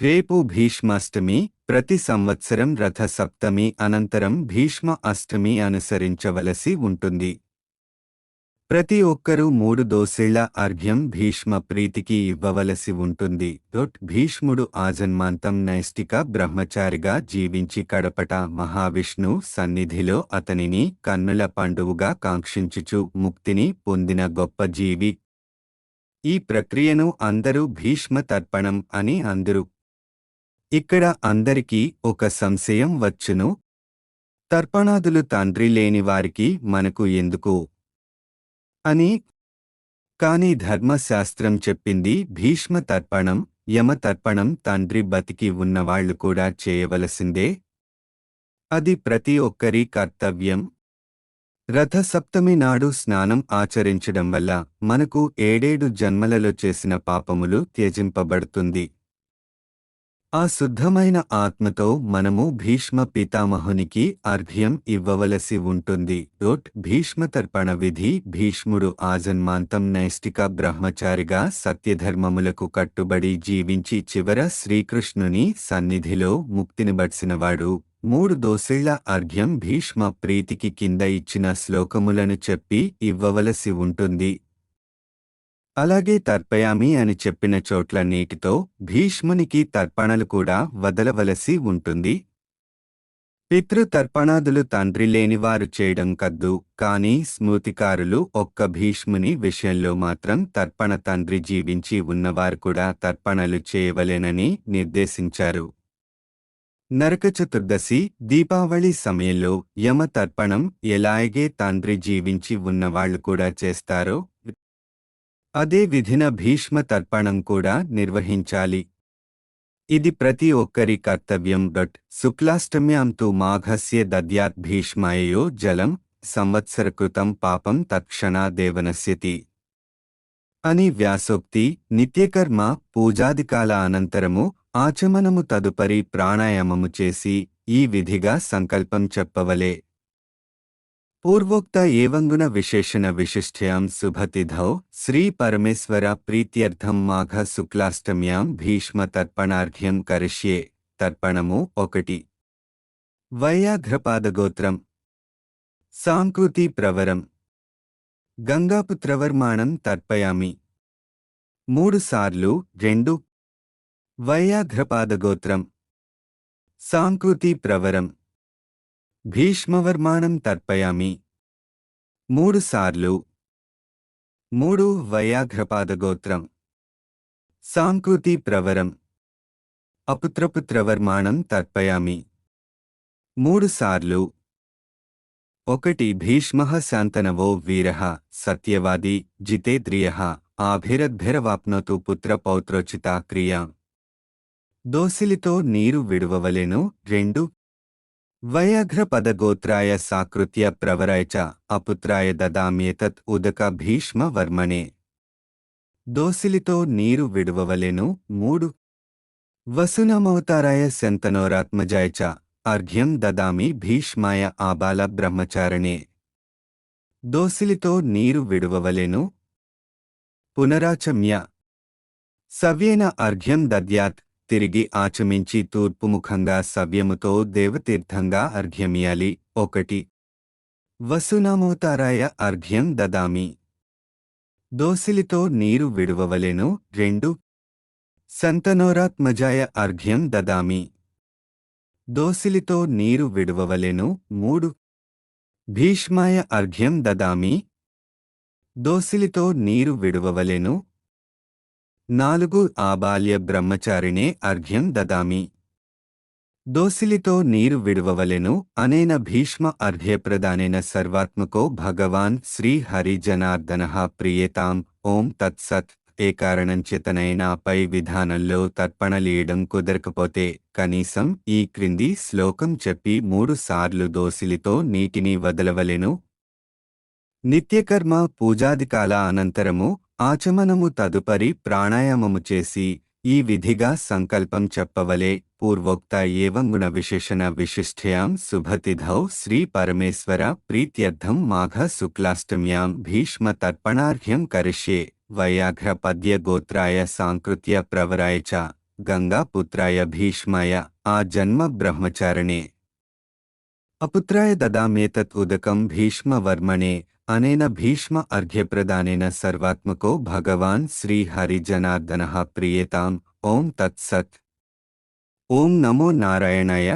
రేపు భీష్మాష్టమి ప్రతి సంవత్సరం రథ సప్తమి అనంతరం భీష్మ అష్టమి అనుసరించవలసి ఉంటుంది. ప్రతి ఒక్కరూ మూడు దోసేళ్ళ అర్ఘ్యం భీష్మ ప్రీతికి ఇవ్వవలసి ఉంటుంది. డొట్ భీష్ముడు ఆజన్మాంతం నైష్టిక బ్రహ్మచారిగా జీవించి కడపట మహావిష్ణు సన్నిధిలో అతనిని కన్నుల పండువుగా కాంక్షించుచు ముక్తిని పొందిన గొప్ప జీవి. ఈ ప్రక్రియను అందరూ భీష్మ తర్పణం అని అందరు ఇక్కడ అందరికీ ఒక సంశయం వచ్చును. తర్పణాదులు తండ్రి లేని వారికి మనకు ఎందుకు? అని. కాని ధర్మశాస్త్రం చెప్పింది భీష్మ తర్పణం యమ తర్పణం తండ్రి బతికి ఉన్నవాళ్ళు కూడా చేయవలసిందే. అది ప్రతి ఒక్కరి కర్తవ్యం. రథసప్తమి నాడు స్నానం ఆచరించడం వల్ల మనకు ఏడేడు జన్మలలో చేసిన పాపములు త్యజింపబడుతుంది. ఆ శుద్ధమైన ఆత్మతో మనము భీష్మ పితామహునికి అర్ఘ్యం ఇవ్వవలసి ఉంటుంది. డోట్ భీష్మతర్పణ విధి భీష్ముడు ఆజన్మాంతం నైష్టిక బ్రహ్మచారిగా సత్యధర్మములకు కట్టుబడి జీవించి చివర శ్రీకృష్ణుని సన్నిధిలో ముక్తినిబడ్సినవాడు మూడు దోసేళ్ళ అర్ఘ్యం భీష్మ ప్రీతికి కింద ఇచ్చిన శ్లోకములను చెప్పి ఇవ్వవలసి ఉంటుంది. అలాగే తర్పయామి అని చెప్పిన చోట్ల నీటితో భీష్మునికి తర్పణలు కూడా వదలవలసి ఉంటుంది. పితృతర్పణాదులు తండ్రి లేనివారు చేయడం కద్దు కాని స్మృతికారులు ఒక్క భీష్ముని విషయంలో మాత్రం తర్పణ తండ్రి జీవించి ఉన్నవారు కూడా తర్పణలు చేయవలెనని నిర్దేశించారు. నరక చతుర్దశి దీపావళి సమయంలో యమ తర్పణం ఎలాగే తండ్రి జీవించి ఉన్నవాళ్ళు కూడా చేస్తారో అదే విధిన భీష్మ తర్పణం కూడా నిర్వహించాలి. ఇది ప్రతి ఒక్కరి కర్తవ్యం. డట్ శుక్లాష్టమ్యాం తు మాఘస్య దద్యాత్ భీష్మాయయో జలం సంవత్సరకృతం పాపం తత్క్షణా దేవనస్యతి అని వ్యాసోక్తి నిత్యకర్మ పూజాదికాల అనంతరము ఆచమనము తదుపరి ప్రాణాయామము చేసి ఈ విధిగా సంకల్పం చెప్పవలే. పూర్వోక్త ఏవంగున విశేషణ విశిష్ట్యాం శుభతిథౌ శ్రీ పరమేశ్వర ప్రీత్యర్థం మాఘ శుక్లాష్టమ్యాం భీష్మ తర్పణార్ఘ్యం కరిష్యే తర్పణము ఒకటి. వైయాఘ్రపాదగోత్రం. సాంకృతి ప్రవరం. గంగాపుత్రవర్మాణం తర్పయామి. మూడుసార్లు రెండు. వైయాఘ్రపాదగోత్రం. సాంకృతి ప్రవరం. భీష్మవర్మానం తర్పయామి. మూడు సార్లు. మూడు వైయాఘ్రపాదగోత్రం. సాంకృతి ప్రవరం. అపుత్రపుత్రవర్మాణం తర్పయామి. మూడు సార్లు. ఒకటి భీష్మ శాంతనవో వీర సత్యవాది జితేంద్రియ ఆభిరద్భిరవాప్నోతు పుత్రపౌత్రోచిత క్రియా. దోసిలితో నీరు విడువవలెను రెండు వయఘ్రపదగోత్రాయ సాకృత్య ప్రవరయ చ అపుత్రాయ దదామ్యేతత్ ఉదక భీష్మ వర్మణే దోసిలితో నీరు విడువవలెను మూడు వసునమవతారాయ శంతనోరాత్మజాయ చ అర్ఘ్యం దదామి భీష్మాయ ఆబాల బ్రహ్మచారణే దోసిలితో నీరు విడువవలెను పునరాచమ్య సవ్యేన అర్ఘ్యం దద్యాత్ తిరిగి ఆచమించి తూర్పుముఖంగా సవ్యముతో దేవతీర్థంగా అర్ఘ్యమియాలి ఒకటి. వసునామోతారాయ అర్ఘ్యం దదామి. దోసిలితో నీరు విడువవలెను. రెండు. సంతనోరాత్మజాయ అర్ఘ్యం దదామి. దోసిలితో నీరు విడువవలెను. మూడు. భీష్మాయ అర్ఘ్యం దదామి. దోసిలితో నీరు విడువవలెను. నాలుగు ఆబాల్య బ్రహ్మచారిణే అర్ఘ్యం దదామి. దోసిలితో నీరు విడువవలెను అనేన భీష్మ అర్ఘ్యప్రదానేన సర్వాత్మకో భగవాన్ శ్రీ హరిజనార్దన ప్రియేతాం ఓం తత్సత్ ఏ కారణంచేతనైనా పై విధానంలో తర్పణలీయడం కుదరకపోతే కనీసం ఈ క్రింది శ్లోకం చెప్పి మూడుసార్లు దోసిలితో నీటిని వదలవలెను. నిత్యకర్మ పూజాదికాల అనంతరము ఆచమనము తదుపరి ప్రాణాయామము చేసి ఈ విధిగా సంకల్పం చెప్పవలే. పూర్వోక్త ఏవంగుణ విశేషణ విశిష్ట్యాం శుభతిథౌ శ్రీ పరమేశ్వర ప్రీత్యర్థం మాఘ శుక్లాష్టమ్యాం భీష్మ తర్పణార్ఘ్యం కరిష్యే. వైయాఘ్ర పద్య గోత్రాయ సాంకృత్య ప్రవరాయ చ గంగాపుత్రాయ భీష్మాయ ఆ జన్మ బ్రహ్మచారణే. అపుత్రాయ దదామేతత్ ఉదకం భీష్మవర్మణే అనేన భీష్మ అర్ఘ్యప్రదానేన సర్వాత్మకో భగవాన్ శ్రీహరిజనార్దన ప్రియేతాం ఓం తత్సత్ ఓం నమో నారాయణాయ